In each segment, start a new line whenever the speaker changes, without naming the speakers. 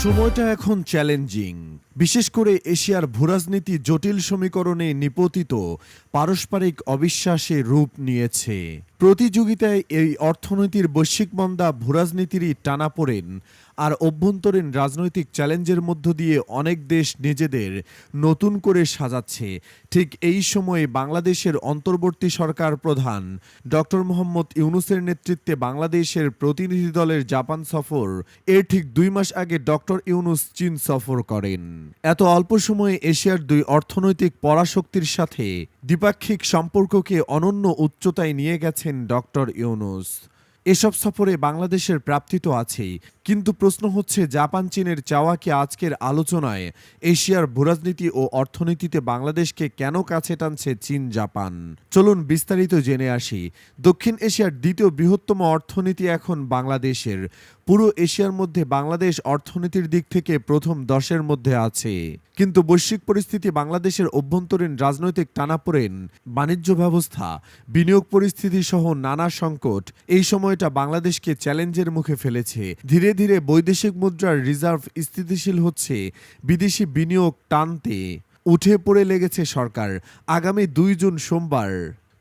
সময়টা এখন চ্যালেঞ্জিং বিশেষ করে এশিয়ার ভূরাজনীতি জটিল সমীকরণে নিপতিত পারস্পরিক অবিশ্বাসে রূপ নিয়েছে। প্রতিযোগিতায় এই অর্থনীতির বৈশ্বিক মন্দা ভূরাজনীতিরই টানাপোড়েন আর অভ্যন্তরীণ রাজনৈতিক চ্যালেঞ্জের মধ্য দিয়ে অনেক দেশ নিজেদের নতুন করে সাজাচ্ছে। ঠিক এই সময়ে বাংলাদেশের অন্তর্বর্তী সরকার প্রধান ডক্টর মোহাম্মদ ইউনুসের নেতৃত্বে বাংলাদেশের প্রতিনিধি দলের জাপান সফর, এর ঠিক দুই মাস আগে ডক্টর ইউনুস চীন সফর করেন। এত অল্প সময়ে এশিয়ার দুই অর্থনৈতিক পরাশক্তির সাথে দ্বিপাক্ষিক সম্পর্ককে অনন্য উচ্চতায় নিয়ে গেছেন ডক্টর ইউনুস। এসব সফরে বাংলাদেশের প্রাপ্তি তো আছেই, কিন্তু প্রশ্ন হচ্ছে জাপান, চীনের চাওয়াকে আজকের আলোচনায়? এশিয়ার ভূরাজনীতি ও অর্থনীতিতে বাংলাদেশকে কেন কাছে টানছে চীন, জাপান? চলুন বিস্তারিত জেনে আসি। দক্ষিণ এশিয়ার দ্বিতীয় বৃহত্তম অর্থনীতি এখন বাংলাদেশের। পুরো এশিয়ার মধ্যে বাংলাদেশ অর্থনীতির দিক থেকে প্রথম দশের মধ্যে আছে। কিন্তু বৈশ্বিক পরিস্থিতি বাংলাদেশের অভ্যন্তরীণ রাজনৈতিক টানাপোড়েন, বাণিজ্য ব্যবস্থা, বিনিয়োগ পরিস্থিতি সহ নানা সংকট, এই সময়টা বাংলাদেশকে চ্যালেঞ্জের মুখে ফেলেছে। ধীরে ধীরে বৈদেশিক মুদ্রার রিজার্ভ স্থিতিশীল হচ্ছে, বিদেশি বিনিয়োগ টানতে উঠে পড়ে লেগেছে সরকার। আগামী দুই জুন সোমবার।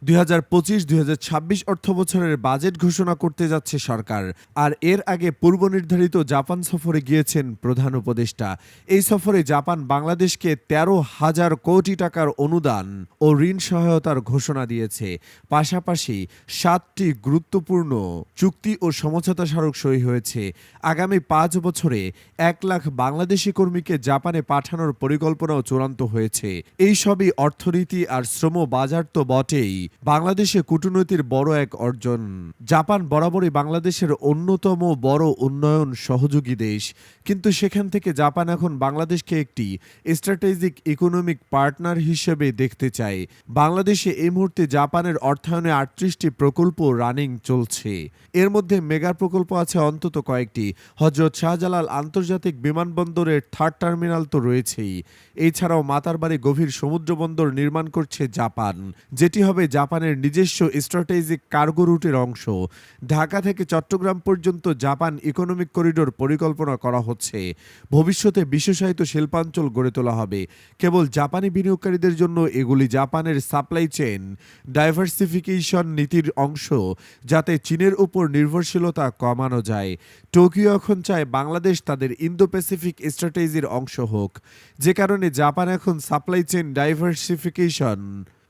দুই হাজার পঁচিশ, দুই হাজার ছাব্বিশ অর্থ বছরের বাজেট ঘোষণা করতে যাচ্ছে সরকার। আর এর আগে পূর্ব নির্ধারিত জাপান সফরে গিয়েছেন প্রধান উপদেষ্টা। এই সফরে জাপান বাংলাদেশকে তেরো হাজার কোটি টাকার অনুদান ও ঋণ সহায়তার ঘোষণা দিয়েছে। পাশাপাশি সাতটি গুরুত্বপূর্ণ চুক্তি ও সমঝোতা স্মারক সই হয়েছে। আগামী পাঁচ বছরে এক লাখ বাংলাদেশি কর্মীকে জাপানে পাঠানোর পরিকল্পনাও চূড়ান্ত হয়েছে। এই সবই অর্থনীতি আর শ্রম বাজার তো বটেই। বাংলাদেশে কূটনীতির বড় এক অর্জন। জাপান বরাবরই বাংলাদেশের অন্যতম বড় উন্নয়ন সহযোগী দেশ। কিন্তু সেখান থেকে জাপান এখন বাংলাদেশকে একটি স্ট্র্যাটেজিক ইকোনমিক পার্টনার হিসেবে দেখতে চায়। বাংলাদেশে এই মুহূর্তে জাপানের অর্থায়নে আটত্রিশটি প্রকল্প রানিং চলছে। এর মধ্যে মেগা প্রকল্প আছে অন্তত কয়েকটি। হজরত শাহজালাল আন্তর্জাতিক বিমানবন্দরের থার্ড টার্মিনাল তো রয়েছেই। এছাড়াও মাতারবাড়ি গভীর সমুদ্র বন্দর নির্মাণ করছে জাপান। যেটি হবে জাপানের নিজস্ব স্ট্র্যাটেজিক কার্গো রুটের অংশ। ঢাকা থেকে চট্টগ্রাম পর্যন্ত জাপান ইকোনমিক করিডোর পরিকল্পনা করা হচ্ছে। ভবিষ্যতে বিশেষায়িত শিল্পাঞ্চল গড়ে তোলা হবে। কেবল জাপানি বিনিয়োগকারীদের জন্য এগুলি জাপানের সাপ্লাই চেন ডাইভার্সিফিকেশন নীতির অংশ, যাতে চীনের উপর নির্ভরশীলতা কমানো যায়। টোকিও এখন চায় বাংলাদেশ তাদের ইন্দো প্যাসিফিক স্ট্র্যাটেজির অংশ হোক। যে কারণে জাপান এখন সাপ্লাই চেইন ডাইভার্সিফিকেশন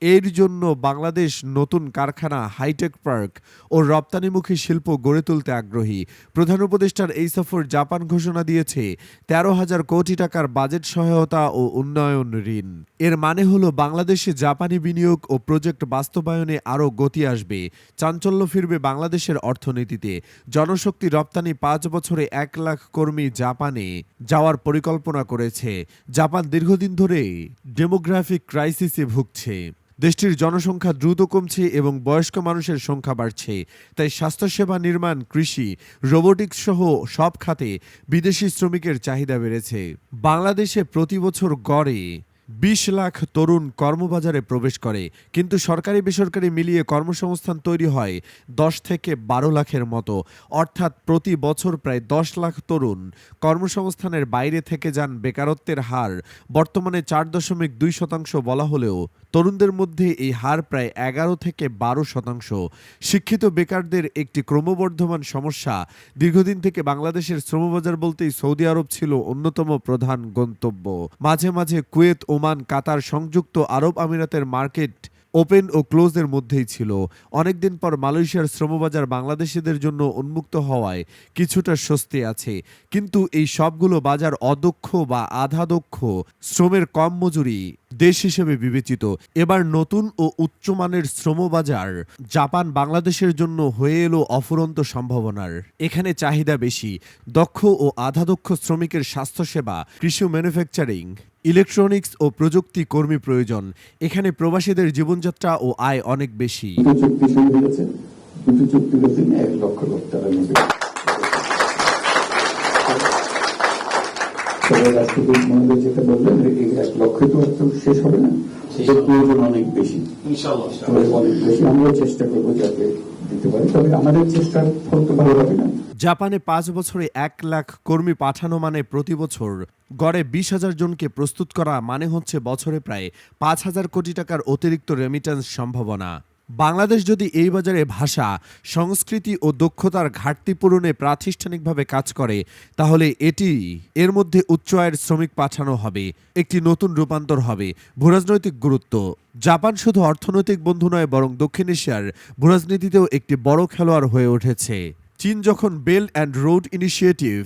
এর জন্য বাংলাদেশ নতুন কারখানা হাইটেক পার্ক ও রপ্তানিমুখী শিল্প গড়ে তুলতে আগ্রহী। প্রধান উপদেষ্টার এই সফর জাপান ঘোষণা দিয়েছে, তেরো হাজার কোটি টাকার বাজেট সহায়তা ও উন্নয়ন ঋণ। এর মানে হলো বাংলাদেশে জাপানি বিনিয়োগ ও প্রজেক্ট বাস্তবায়নে আরও গতি আসবে। চাঞ্চল্য ফিরবে বাংলাদেশের অর্থনীতিতে। জনশক্তি রপ্তানি পাঁচ বছরে এক লাখ কর্মী জাপানে যাওয়ার পরিকল্পনা করেছে। জাপান দীর্ঘদিন ধরে ডেমোগ্রাফিক ক্রাইসিসে ভুগছে। দেশটির জনসংখ্যা দ্রুত কমছে এবং বয়স্ক মানুষের সংখ্যা বাড়ছে। তাই স্বাস্থ্যসেবা নির্মাণ, কৃষি, রোবোটিক্স সহ সব খাতে বিদেশি শ্রমিকের চাহিদা বেড়েছে। বাংলাদেশে প্রতি বছর গড়ে বিশ লাখ তরুণ কর্মবাজারে প্রবেশ করে, কিন্তু সরকারি বেসরকারি মিলিয়ে কর্মসংস্থান তৈরি হয় দশ থেকে বারো লাখের মতো। অর্থাৎ প্রতি বছর প্রায় দশ লাখ তরুণ কর্মসংস্থানের বাইরে থেকে যান বেকারত্বের হার। বর্তমানে চার দশমিক দুই শতাংশ বলা হলেও তরুণদের মধ্যে এই হার প্রায় এগারো থেকে বারো শতাংশ। শিক্ষিত বেকারদের একটি ক্রমবর্ধমান সমস্যা। দীর্ঘদিন থেকে বাংলাদেশের শ্রমবাজার বলতেই সৌদি আরব ছিল অন্যতম প্রধান গন্তব্য। মাঝে মাঝে কুয়েত, ওমান, কাতার সংযুক্ত আরব আমিরাতের মার্কেট ওপেন ও ক্লোজের মধ্যেই ছিল। অনেকদিন পর মালয়েশিয়ার শ্রমবাজার বাংলাদেশিদের জন্য উন্মুক্ত হওয়ায় কিছুটা স্বস্তি আছে। কিন্তু এই সবগুলো বাজার অদক্ষ বা আধাদক্ষ। শ্রমের কম মজুরি দেশ হিসেবে বিবেচিত। এবার নতুন ও উচ্চমানের শ্রমবাজার জাপান বাংলাদেশের জন্য হয়ে এলো অফুরন্ত সম্ভাবনার। এখানে চাহিদা বেশি, দক্ষ ও আধাদক্ষ শ্রমিকের স্বাস্থ্যসেবা, কৃষি ম্যানুফ্যাকচারিং, ইলেকট্রনিক্স ও প্রযুক্তি কর্মী প্রয়োজন। এখানে প্রবাসীদের জীবনযাত্রা ও আয় অনেক বেশি।
চুক্তি এক লক্ষ লোক তারা তবে মহোদয় যেটা বললেন এক লক্ষে তো আর শেষ হবে না সেটা প্রয়োজন অনেক বেশি। অনেক বেশি। আমরা চেষ্টা করব যাতে দিতে পারি। তবে আমাদের চেষ্টার ফল তো ভালো হবে না।
জাপানে পাঁচ বছরে এক লাখ কর্মী পাঠানো মানে প্রতি বছর গড়ে বিশ হাজার জনকে প্রস্তুত করা মানে হচ্ছে বছরে প্রায় পাঁচ হাজার কোটি টাকার অতিরিক্ত রেমিটেন্স সম্ভাবনা। বাংলাদেশ যদি এই বাজারে ভাষা, সংস্কৃতি ও দক্ষতার ঘাটতি পূরণে প্রাতিষ্ঠানিকভাবে কাজ করে, তাহলে এটি এর মধ্যে উচ্চ আয়ের শ্রমিক পাঠানো হবে, একটি নতুন রূপান্তর হবে। ভূরাজনৈতিক গুরুত্ব। জাপান শুধু অর্থনৈতিক বন্ধু নয়, বরং দক্ষিণ এশিয়ার ভূরাজনীতিতেও একটি বড় খেলোয়াড় হয়ে উঠেছে। চীন যখন belt and road initiative,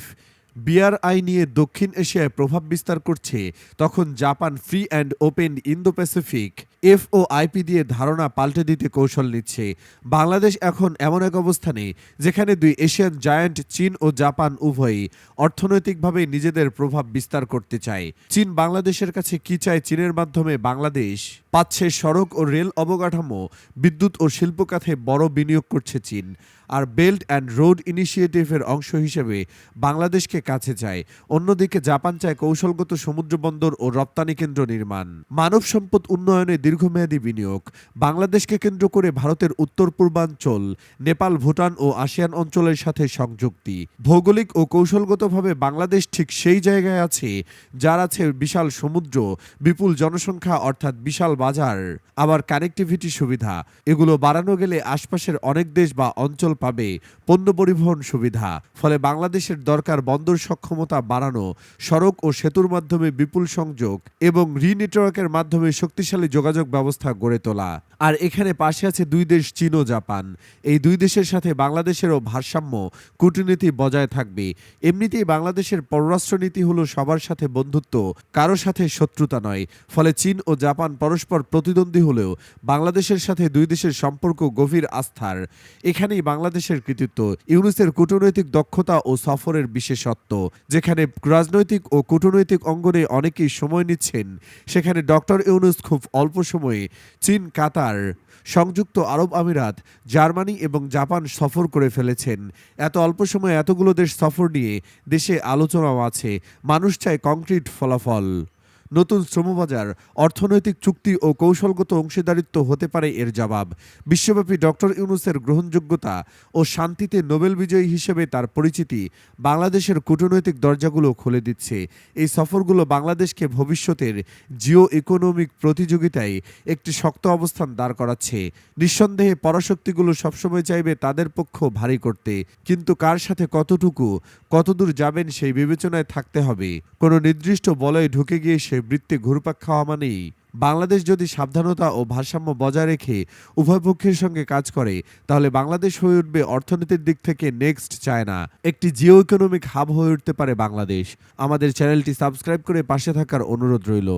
BRI নিয়ে দক্ষিণ এশিয়ায় প্রভাব বিস্তার করছে, তখন Japan free and open Indo Pacific F O IP দিয়ে ধারণা পাল্টে দিতে কৌশল নিচ্ছে। বাংলাদেশ এখন এমন এক অবস্থানে যেখানে দুই এশিয়ান জায়ান্ট, চীন ও জাপান উভয়ই অর্থনৈতিকভাবে নিজেদের প্রভাব বিস্তার করতে চায়। চীন বাংলাদেশের কাছে কি চায় চীনের মাধ্যমে বাংলাদেশ? পাচ্ছে সড়ক ও রেল অবকাঠামো, বিদ্যুৎ ও শিল্প খাতে বড় বিনিয়োগ করছে চীন, আর বেল্ট অ্যান্ড রোড ইনিশিয়েটিভের অংশ হিসেবে বাংলাদেশকে কাছে চায়। অন্যদিকে জাপান চায় কৌশলগত সমুদ্র বন্দর ও রপ্তানি কেন্দ্র নির্মাণ। মানব সম্পদ উন্নয়নে দীর্ঘমেয়াদী বিনিয়োগ, বাংলাদেশকে কেন্দ্র করে ভারতের উত্তর পূর্বাঞ্চল, নেপাল, ভুটান ও আসিয়ান অঞ্চলের সাথে সংযুক্তি। ভৌগোলিক ও কৌশলগতভাবে বাংলাদেশ ঠিক সেই জায়গায় আছে, যার আছে বিশাল সমুদ্র, বিপুল জনসংখ্যা অর্থাৎ বিশাল বাজার। আবার কানেক্টিভিটি সুবিধা, এগুলো বাড়ানো গেলে আশপাশের অনেক দেশ বা অঞ্চল পাবে পণ্য পরিবহন সুবিধা। ফলে বাংলাদেশের দরকার বন্দর সক্ষমতা বাড়ানো, সড়ক ও সেতুর মাধ্যমে বিপুল সংযোগ এবং রি নেটওয়ার্কের মাধ্যমে শক্তিশালী যোগাযোগ ব্যবস্থা গড়ে তোলা। আর এখানে পাশে আছে দুই দেশ, চীন ও জাপান। এই দুই দেশের সাথে বাংলাদেশেরও ভারসাম্য কূটনীতি বজায় থাকবে। এমনিতেই বাংলাদেশের পররাষ্ট্রনীতি হলো সবার সাথে বন্ধুত্ব, কারও সাথে শত্রুতা নয়। ফলে চীন ও জাপান পরস্পর প্রতিদ্বন্দ্বী হলেও বাংলাদেশের সাথে দুই দেশের সম্পর্ক গভীর আস্থার। এখানেই বাংলাদেশের কৃতিত্ব, ইউনুসের কূটনৈতিক দক্ষতা ও সফরের বিশেষত্ব, যেখানে রাজনৈতিক ও কূটনৈতিক অঙ্গনে অনেকেই সময় নিচ্ছেন। সেখানে ডক্টর ইউনুস খুব অল্প সময়ে চীন, কাতার, সংযুক্ত আরব আমিরাত, জার্মানি এবং জাপান সফর করে ফেলেছেন। এত অল্প সময়ে এতগুলো দেশ সফর নিয়ে দেশে আলোচনাও আছে। মানুষ চায় কংক্রিট ফলাফল। নতুন শ্রমবাজার, অর্থনৈতিক চুক্তি ও কৌশলগত অংশীদারিত্ব হতে পারে এর জবাব। বিশ্বব্যাপী ডক্টর ইউনুসের গ্রহণযোগ্যতা ও শান্তিতে নোবেল বিজয়ী হিসেবে তার পরিচিতি বাংলাদেশের কূটনৈতিক দরজাগুলো খুলে দিচ্ছে। এই সফরগুলো বাংলাদেশকে ভবিষ্যতের জিও ইকোনমিক প্রতিযোগিতায় একটি শক্ত অবস্থান দাঁড় করাচ্ছে। নিঃসন্দেহে পরাশক্তিগুলো সবসময় চাইবে তাদের পক্ষ ভারী করতে। কিন্তু কার সাথে কতটুকু, কতদূর যাবেন সেই বিবেচনায় থাকতে হবে। কোনো নির্দিষ্ট বলয়ে ঢুকে গিয়ে সে বৃত্তে ঘুরপাক খাওয়া মানেই বাংলাদেশ যদি সাবধানতা ও ভারসাম্য বজায় রেখে উভয় পক্ষের সঙ্গে কাজ করে, তাহলে বাংলাদেশ হয়ে উঠবে অর্থনীতির দিক থেকে নেক্সট চায়না একটি জিও ইকোনমিক হাব হয়ে উঠতে পারে বাংলাদেশ। আমাদের চ্যানেলটি সাবস্ক্রাইব করে পাশে থাকার অনুরোধ রইল।